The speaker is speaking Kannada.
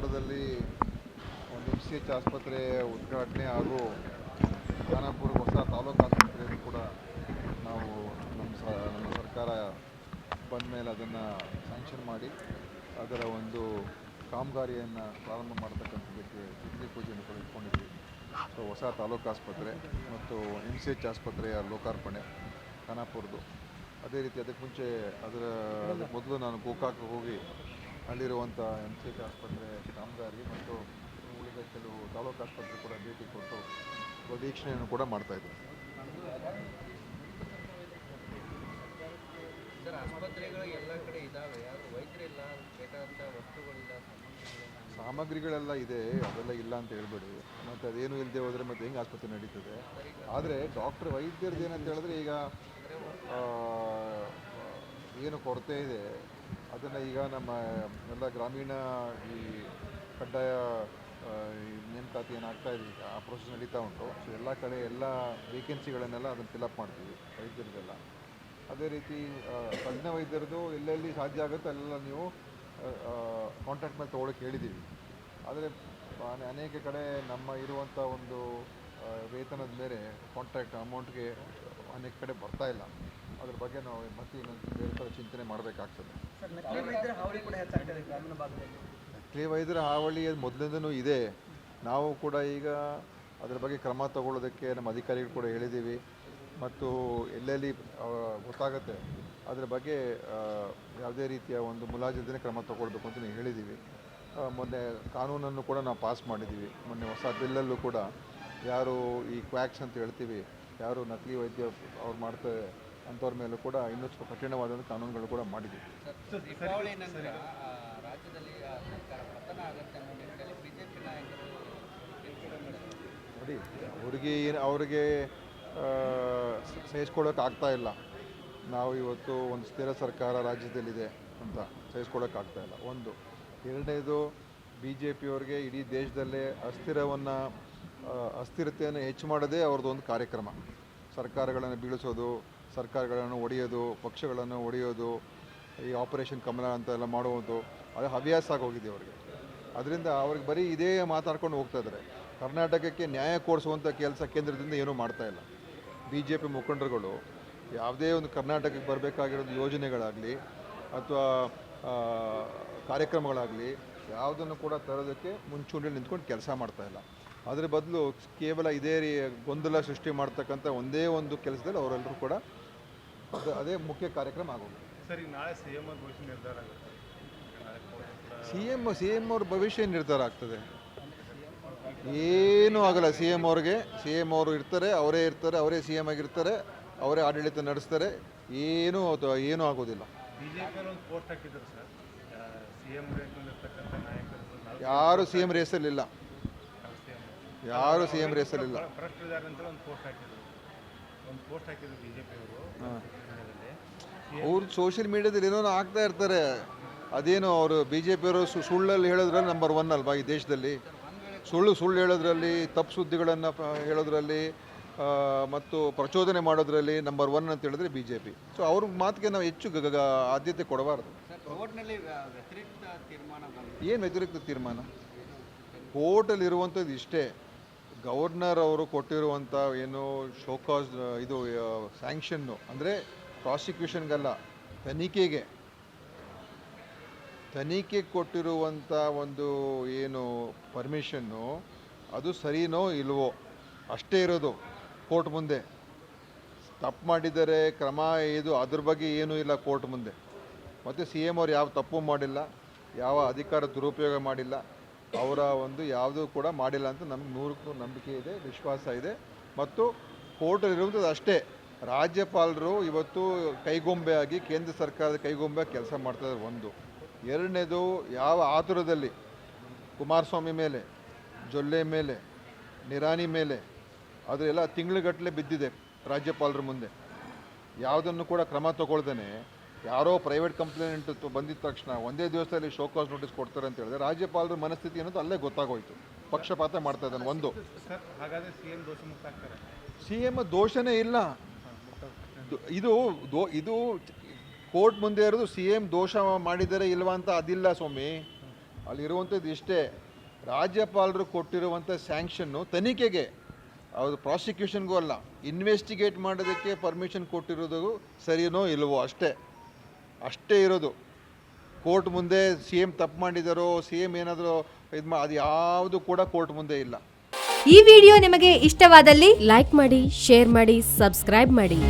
ಖಾನಾಪುರದಲ್ಲಿ ಒಂದು ಎಂ ಸಿ ಎಚ್ ಆಸ್ಪತ್ರೆ ಉದ್ಘಾಟನೆ ಹಾಗೂ ಖಾನಾಪುರ ಹೊಸ ತಾಲೂಕು ಆಸ್ಪತ್ರೆಯನ್ನು ಕೂಡ ನಾವು ನಮ್ಮ ಸ, ನಮ್ಮ ಸರ್ಕಾರ ಬಂದ ಮೇಲೆ ಅದನ್ನು ಸ್ಯಾಂಕ್ಷನ್ ಮಾಡಿ ಅದರ ಒಂದು ಕಾಮಗಾರಿಯನ್ನು ಪ್ರಾರಂಭ ಮಾಡತಕ್ಕಂಥದ್ದಕ್ಕೆ ಕಿಡ್ನಿ ಪೂಜೆಯನ್ನು ಕೂಡ ಇಟ್ಕೊಂಡಿದ್ವಿ ಸೊ ಹೊಸ ತಾಲೂಕು ಆಸ್ಪತ್ರೆ ಮತ್ತು ಎಂ ಸಿ ಎಚ್ ಆಸ್ಪತ್ರೆಯ ಲೋಕಾರ್ಪಣೆ ಖಾನಾಪುರದ್ದು ಅದೇ ರೀತಿ ಅದಕ್ಕೆ ಮುಂಚೆ ಅದರ ಮೊದಲು ನಾನು ಗೋಕಾಕ್ ಹೋಗಿ ಅಲ್ಲಿರುವಂಥ ಎಂ ಸಿ ಎಚ್ ಆಸ್ಪತ್ರೆ ಕಾಮಗಾರಿ ಮತ್ತು ಉಳಿದ ಕೆಲವು ತಾಲೂಕು ಆಸ್ಪತ್ರೆ ಕೂಡ ಭೇಟಿ ಕೊಟ್ಟು ವೀಕ್ಷಣೆಯನ್ನು ಕೂಡ ಬೇಕಾದಂಥ ವಸ್ತುಗಳಿಲ್ಲ ಸಾಮಗ್ರಿಗಳೆಲ್ಲ. ಇದೆ ಅದೆಲ್ಲ ಇಲ್ಲ ಅಂತ ಹೇಳ್ಬೇಡಿ. ಮತ್ತು ಅದೇನು ಇಲ್ಲದೆ ಹೋದರೆ ಮತ್ತೆ ಹೆಂಗೆ ಆಸ್ಪತ್ರೆ ನಡೀತದೆ? ಆದರೆ ಡಾಕ್ಟರ್ ವೈದ್ಯರದ್ದು ಏನಂತ ಹೇಳಿದ್ರೆ ಈಗ ಏನು ಕೊರತೆ ಇದೆ, ಅದನ್ನು ಈಗ ನಮ್ಮ ಎಲ್ಲ ಗ್ರಾಮೀಣ ಈ ಕಡ್ಡಾಯ ನೇಮಕಾತಿ ಏನಾಗ್ತಾ ಇದೆ ಈಗ, ಆ ಪ್ರೊಸೆಸ್ ನಡೀತಾ ಉಂಟು. ಸೊ ಎಲ್ಲ ಕಡೆ ಎಲ್ಲ ವೇಕೆನ್ಸಿಗಳನ್ನೆಲ್ಲ ಅದನ್ನು ಫಿಲಪ್ ಮಾಡ್ತೀವಿ ವೈದ್ಯರದೆಲ್ಲ ಅದೇ ರೀತಿ ತಜ್ಞ ವೈದ್ಯರದು ಎಲ್ಲೆಲ್ಲಿ ಸಾಧ್ಯ ಆಗುತ್ತೋ ಅಲ್ಲೆಲ್ಲ ನೀವು ಕಾಂಟ್ಯಾಕ್ಟ್ ಮೇಲೆ ತೊಗೊಳಕ್ಕೆ ಹೇಳಿದ್ದೀವಿ. ಆದರೆ, ಅನೆ- ಅನೇಕ ಕಡೆ ನಮ್ಮ ಇರುವಂಥ ಒಂದು ವೇತನದ ಮೇಲೆ ಕಾಂಟ್ರಾಕ್ಟ್ ಅಮೌಂಟ್ಗೆ ಅನೇಕ ಕಡೆ ಬರ್ತಾ ಇಲ್ಲ. ಅದ್ರ ಬಗ್ಗೆ ನಾವು ಮತ್ತೆ ಇನ್ನೊಂದು ಬೇರೆ ಥರ ಚಿಂತನೆ ಮಾಡಬೇಕಾಗ್ತದೆ. ನಕಲಿ ವೈದ್ಯರ ಹಾವಳಿ ಅದು ಮೊದಲಿಂದನೂ ಇದೆ. ನಾವು ಕೂಡ ಈಗ ಅದ್ರ ಬಗ್ಗೆ ಕ್ರಮ ತಗೊಳ್ಳೋದಕ್ಕೆ ನಮ್ಮ ಅಧಿಕಾರಿಗಳು ಕೂಡ ಹೇಳಿದ್ದೀವಿ. ಮತ್ತು ಎಲ್ಲೆಲ್ಲಿ ಗೊತ್ತಾಗುತ್ತೆ. ಅದ್ರ ಬಗ್ಗೆ ಯಾವುದೇ ರೀತಿಯ ಒಂದು ಮುಲಾಜಿಲ್ದೇ ಕ್ರಮ ತಗೊಳ್ಬೇಕು ಅಂತ ನಾವು ಹೇಳಿದ್ದೀವಿ. ಮೊನ್ನೆ ಕಾನೂನನ್ನು ಕೂಡ ನಾವು ಪಾಸ್ ಮಾಡಿದ್ದೀವಿ. ಮೊನ್ನೆ ಹೊಸ ಬಿಲ್ಲಲ್ಲೂ ಕೂಡ ಯಾರು ಈ ಕ್ವ್ಯಾಕ್ಸ್ ಅಂತ ಹೇಳ್ತೀವಿ ಯಾರು ನಕಲಿ ವೈದ್ಯ ಅವ್ರು ಮಾಡ್ತಾರೆ ಅಂಥವ್ರ ಮೇಲೂ ಕೂಡ ಇನ್ನೂ ಸ್ವಲ್ಪ ಕಠಿಣವಾದಂಥ ಕಾನೂನುಗಳು ಕೂಡ ಮಾಡಿದೆ ನೋಡಿ ಅವ್ರಿಗೆ ಏನು ಅವ್ರಿಗೆ ಸಹಿಸ್ಕೊಳ್ಳೋಕೆ ಆಗ್ತಾ ಇಲ್ಲ. ನಾವು ಇವತ್ತು ಒಂದು ಸ್ಥಿರ ಸರ್ಕಾರ ರಾಜ್ಯದಲ್ಲಿದೆ ಅಂತ ಸಹಿಸ್ಕೊಳ್ಳೋಕೆ ಆಗ್ತಾ ಇಲ್ಲ. ಒಂದು. ಎರಡನೇದು ಬಿ ಜೆ ಪಿಯವ್ರಿಗೆ ಇಡೀ ದೇಶದಲ್ಲೇ ಅಸ್ಥಿರವನ್ನು ಅಸ್ಥಿರತೆಯನ್ನು ಹೆಚ್ಚು ಮಾಡೋದೇ ಅವ್ರದ್ದು ಒಂದು ಕಾರ್ಯಕ್ರಮ. ಸರ್ಕಾರಗಳನ್ನು ಬೀಳಿಸೋದು ಸರ್ಕಾರಗಳನ್ನು ಒಡೆಯೋದು, ಪಕ್ಷಗಳನ್ನು ಒಡೆಯೋದು, ಈ ಆಪರೇಷನ್ ಕಮಲ ಅಂತ ಎಲ್ಲ ಮಾಡುವುದು, ಅದು ಹವ್ಯಾಸ ಆಗೋಗಿದೆ ಅವ್ರಿಗೆ. ಅದರಿಂದ ಅವ್ರಿಗೆ ಬರೀ ಇದೇ ಮಾತಾಡ್ಕೊಂಡು ಹೋಗ್ತಾ ಇದ್ದಾರೆ. ಕರ್ನಾಟಕಕ್ಕೆ ನ್ಯಾಯ ಕೊಡಿಸುವಂಥ ಕೆಲಸ ಕೇಂದ್ರದಿಂದ ಏನೂ ಮಾಡ್ತಾ ಇಲ್ಲ. ಬಿ ಜೆ ಪಿ ಮುಖಂಡರುಗಳು ಯಾವುದೇ ಒಂದು ಕರ್ನಾಟಕಕ್ಕೆ ಬರಬೇಕಾಗಿರೋದು ಯೋಜನೆಗಳಾಗಲಿ ಅಥವಾ ಕಾರ್ಯಕ್ರಮಗಳಾಗಲಿ ಯಾವುದನ್ನು ಕೂಡ ತರೋದಕ್ಕೆ ಮುಂಚೂಣಿಯಲ್ಲಿ ನಿಂತ್ಕೊಂಡು ಕೆಲಸ ಮಾಡ್ತಾ ಇಲ್ಲ. ಅದ್ರ ಬದಲು ಕೇವಲ ಇದೇ ರೀ ಗೊಂದಲ ಸೃಷ್ಟಿ ಮಾಡ್ತಕ್ಕಂಥ ಒಂದೇ ಒಂದು ಕೆಲಸದಲ್ಲಿ ಅವರೆಲ್ಲರೂ ಕೂಡ ಅದು ಮುಖ್ಯ ಕಾರ್ಯಕ್ರಮ ಆಗೋದು. ಸರಿ ನಾಳೆ ಸಿ ಎಂ ಅವ್ರ ಭವಿಷ್ಯ ನಿರ್ಧಾರ ಆಗುತ್ತೆ. ಸಿ ಎಂ ಸಿ ಎಂ ಅವ್ರ ಭವಿಷ್ಯ ನಿರ್ಧಾರ ಆಗ್ತದೆ. ಏನೂ ಆಗಲ್ಲ ಸಿ ಎಂ ಅವ್ರಿಗೆ. ಸಿ ಎಂ ಅವರು ಇರ್ತಾರೆ ಅವರೇ ಇರ್ತಾರೆ ಅವರೇ ಸಿ ಎಂ ಆಗಿರ್ತಾರೆ ಅವರೇ ಆಡಳಿತ ನಡೆಸ್ತಾರೆ. ಏನೂ ಏನೂ ಆಗೋದಿಲ್ಲ. ಯಾರು ಸಿ ಎಂ ರೇಸಲ್ಲಿಲ್ಲ ಯಾರು ಸಿ ಎಂ ರೇಸಲ್ಲಿಲ್ಲ ಭ್ರಷ್ಟರಿದ್ದಾರೆ ಅಂತ ಒಂದು ಪೋಸ್ಟ್ ಹಾಕಿದ್ರು. ಒಂದು ಪೋಸ್ಟ್ ಹಾಕಿದ್ರು ಬಿ ಜೆ ಪಿ ಅವರು. ಸೋಷಿಯಲ್ ಮೀಡಿಯಾದಲ್ಲಿ ಏನೋ ಆಗ್ತಾ ಇರ್ತಾರೆ. ಅದೇನು ಅವರು ಬಿ ಜೆ ಪಿಯವರು ಸುಳ್ಳಲ್ಲಿ ಹೇಳೋದ್ರಲ್ಲಿ ನಂಬರ್ ಒನ್ ಅಲ್ವಾ ಈ ದೇಶದಲ್ಲಿ? ಸುಳ್ಳು ಸುಳ್ಳು ಹೇಳೋದ್ರಲ್ಲಿ ತಪ್ಪು ಸುದ್ದಿಗಳನ್ನು ಹೇಳೋದ್ರಲ್ಲಿ ಮತ್ತು ಪ್ರಚೋದನೆ ಮಾಡೋದ್ರಲ್ಲಿ ನಂಬರ್ ಒನ್ ಅಂತ ಹೇಳಿದ್ರೆ ಬಿ ಜೆ ಪಿ ಸೊ ಅವ್ರ ಮಾತಿಗೆ ನಾವು ಹೆಚ್ಚು ಆದ್ಯತೆ ಕೊಡಬಾರ್ದು. ಏನು ವ್ಯತಿರಿಕ್ತ ತೀರ್ಮಾನ? ಕೋರ್ಟಲ್ಲಿ ಇರುವಂಥದ್ದು ಇಷ್ಟೇ. ಗವರ್ನರ್ ಅವರು ಕೊಟ್ಟಿರುವಂಥ ಏನು ಶೋಕಾಸ್ ಇದು ಸ್ಯಾಂಕ್ಷನ್ನು, ಅಂದರೆ ಪ್ರಾಸಿಕ್ಯೂಷನ್ಗಲ್ಲ, ತನಿಖೆಗೆ. ತನಿಖೆಗೆ ಕೊಟ್ಟಿರುವಂಥ ಒಂದು ಏನು ಪರ್ಮಿಷನ್ನು ಅದು ಸರಿನೋ ಇಲ್ವೋ, ಅಷ್ಟೇ ಇರೋದು ಕೋರ್ಟ್ ಮುಂದೆ. ತಪ್ಪು ಮಾಡಿದರೆ ಕ್ರಮ ಇದು, ಅದ್ರ ಬಗ್ಗೆ ಏನೂ ಇಲ್ಲ ಕೋರ್ಟ್ ಮುಂದೆ. ಮತ್ತು ಸಿ ಎಂ ಅವ್ರು ಯಾವ ತಪ್ಪು ಮಾಡಿಲ್ಲ, ಯಾವ ಅಧಿಕಾರ ದುರುಪಯೋಗ ಮಾಡಿಲ್ಲ ಅವರ ಒಂದು ಯಾವುದೂ ಕೂಡ ಮಾಡಿಲ್ಲ ಅಂತ ನಮ್ಗೆ ನೂರಕ್ಕೂ ನಂಬಿಕೆ ಇದೆ, ವಿಶ್ವಾಸ ಇದೆ. ಮತ್ತು ಕೋರ್ಟಲ್ಲಿರುವಂಥದ್ದು ಅಷ್ಟೇ. ರಾಜ್ಯಪಾಲರು ಇವತ್ತು ಕೈಗೊಂಬೆಯಾಗಿ ಕೇಂದ್ರ ಸರ್ಕಾರದ ಕೈಗೊಂಬೆ ಕೆಲಸ ಮಾಡ್ತಾಯಿದ್ದಾರೆ ಒಂದು. ಎರಡನೇದು ಯಾವ ಆತುರದಲ್ಲಿ ಕುಮಾರಸ್ವಾಮಿ ಮೇಲೆ, ಜೊಲ್ಲೆ ಮೇಲೆ ನಿರಾನಿ ಮೇಲೆ ಅದರೆಲ್ಲ ತಿಂಗಳುಗಟ್ಟಲೆ ಬಿದ್ದಿದೆ ರಾಜ್ಯಪಾಲರ ಮುಂದೆ. ಯಾವುದನ್ನು ಕೂಡ ಕ್ರಮ ತಗೊಳ್ದೇನೆ ಯಾರೋ ಪ್ರೈವೇಟ್ ಕಂಪ್ಲೇಂಟ್ ಬಂದಿದ ತಕ್ಷಣ ಒಂದೇ ದಿವಸದಲ್ಲಿ ಶೋಕಾಸ್ ನೋಟಿಸ್ ಕೊಡ್ತಾರೆ ಅಂತ ಹೇಳಿದ್ರೆ ರಾಜ್ಯಪಾಲರ ಮನಸ್ಥಿತಿ ಅನ್ನೋದು ಅಲ್ಲೇ ಗೊತ್ತಾಗೋಯ್ತು. ಪಕ್ಷಪಾತ ಮಾಡ್ತಾ ಇದ್ದಾನೆ ಒಂದು. ಸಿ ಎಂ ದೋಷನೇ ಇಲ್ಲ. ಇದು ದೋ ಇದು ಕೋರ್ಟ್ ಮುಂದೆ ಇರೋದು ಸಿ ಎಂ ದೋಷ ಮಾಡಿದರೆ ಇಲ್ವಾ ಅಂತ ಅದಿಲ್ಲ ಸ್ವಾಮಿ. ಅಲ್ಲಿರುವಂಥದ್ದು ಇಷ್ಟೇ. ರಾಜ್ಯಪಾಲರು ಕೊಟ್ಟಿರುವಂಥ ಸ್ಯಾಂಕ್ಷನ್ನು ತನಿಖೆಗೆ ಅದು ಪ್ರಾಸಿಕ್ಯೂಷನ್ಗೂ ಅಲ್ಲ. ಇನ್ವೆಸ್ಟಿಗೇಟ್ ಮಾಡೋದಕ್ಕೆ ಪರ್ಮಿಷನ್ ಕೊಟ್ಟಿರೋದು ಸರಿನೋ ಇಲ್ವೋ ಅಷ್ಟೇ. ಅಷ್ಟೇ ಇರೋದು. ಕೋರ್ಟ್ ಮುಂದೆ ಸಿ ಎಂ ತಪ್ಪು ಮಾಡಿದಾರೋ ಸಿ ಎಂ ಏನಾದರೂ ಇದು ಮಾ, ಅದು ಯಾವುದು ಕೂಡ ಕೋರ್ಟ್ ಮುಂದೆ ಇಲ್ಲ. ಈ ವಿಡಿಯೋ ನಿಮಗೆ ಇಷ್ಟವಾದಲ್ಲಿ ಲೈಕ್ ಮಾಡಿ, ಶೇರ್ ಮಾಡಿ, ಸಬ್ಸ್ಕ್ರೈಬ್ ಮಾಡಿ.